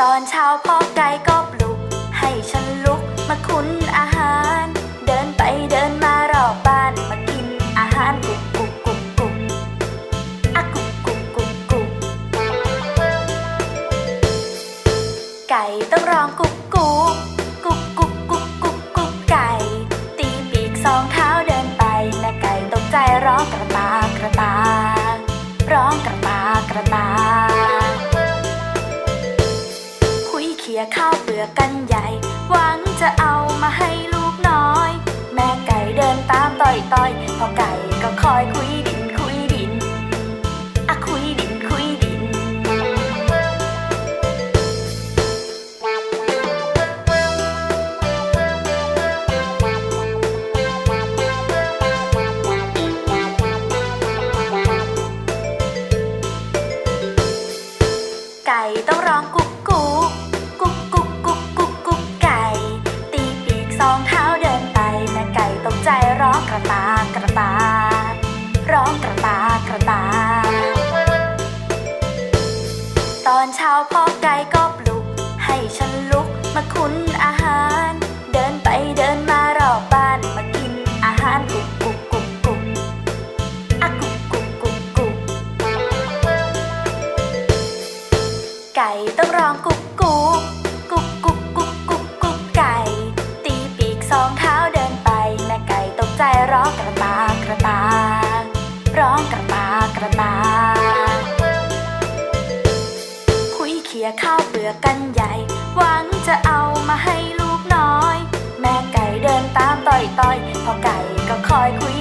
ตอนเช้าพ่อไก่ก็ปลุก ให้ฉันลุกมาคุ้นอาหาร เดินไปเดินมารอบบ้านมากินอาหารกุกกุกกุกกุกอะกุกกุกกุกกุกไก่ต้องร้องกุกกุกกุกกุกกุกกุกกุกไก่ ตีปีกสองเท้าเดินไปแม่ไก่ตกใจร้องกระตากกระตากร้องกระตากกระตาก อกกันใหญ่ หวังจะเอามาให้ลูกน้อย แม่ไก่เดินตามต่อยต่อยพอไก่ก็คอยคุยดินคุยดินอะคุยดินคุยดิน ไก่ต้องร้องกุ๊กกุ๊ก อนเช้าพ่อไก่ก็ปลุก ให้ฉันลุกมาคุ้นอาหาร เดินไปเดินมารอบบ้านมากินอาหารกุกกุกกุกกุกอะกุกกุกกุกกุกไก่ต้องร้องกุกกุกกุกกุกกุกกุกกุกไก่ ตีปีกสองเท้าเดินไปแม่ไก่ตกใจร้องกระตากกระตากร้องกระตากกระตาียข้าวเปลือกกันใหญ่ หวังจะเอามาให้ลูกน้อย แม่ไก่เดินตามต่อยต่อยพอไก่ก็คอยคุย